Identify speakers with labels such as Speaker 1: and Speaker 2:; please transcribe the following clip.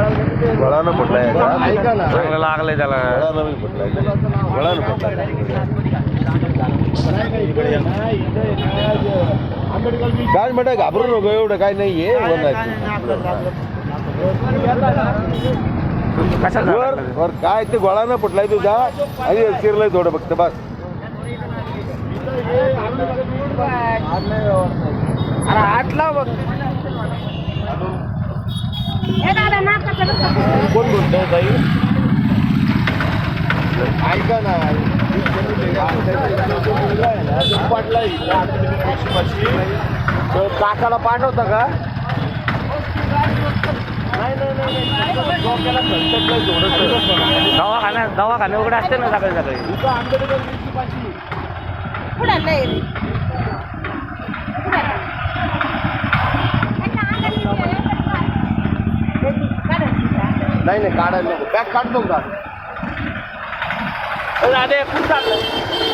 Speaker 1: गळानं
Speaker 2: ना.
Speaker 3: चांगलं लागलंय त्याला.
Speaker 1: गळानं बी पडलाय गळानं पडलाय काय म्हणता घाबरू नको एवढं काय नाहीये? वर? वर काय ते गळानं पडलाय तुझा? आणि चिरलंय थोडं फक्त बस.
Speaker 2: अरे आटला बघ.
Speaker 4: हे
Speaker 1: कोण बोलतोय ताई?
Speaker 2: ऐका ना काकाला पाठवता का? नाही नाही नाही नाही. डोक्याला खर्चटलंय थोडंसं.
Speaker 3: दवाखाना दवाखाने उघडे असते ना सकाळी सकाळी.
Speaker 2: नाही नाही काढायला नको. बॅग काढतो का
Speaker 3: अरे कुठं चाललं